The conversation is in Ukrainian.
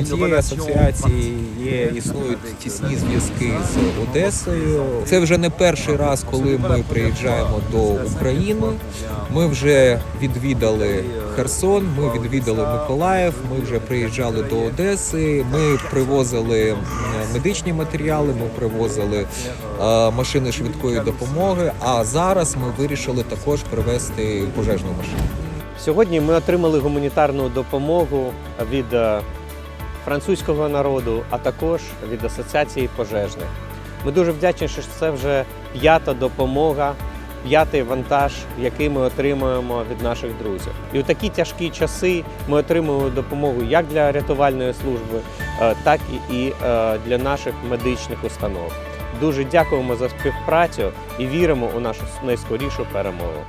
у цієї асоціації є існують тісні зв'язки з Одесою. Це вже не перший раз, коли ми приїжджаємо до України. Ми вже відвідали Херсон, ми відвідали Миколаїв. Ми вже приїжджали до Одеси. Ми привозили медичні матеріали. Ми привозили е, машини швидкої допомоги. А зараз ми вирішили також привезти пожежну машину. Сьогодні ми отримали гуманітарну допомогу від е, французького народу, а також від асоціації пожежних. Ми дуже вдячні, що це вже п'ята допомога, п'ятий вантаж, який ми отримуємо від наших друзів. І у такі тяжкі часи ми отримуємо допомогу як для рятувальної служби, е, так і е, для наших медичних установ. Дуже дякуємо за співпрацю і віримо у нашу найскорішу перемогу.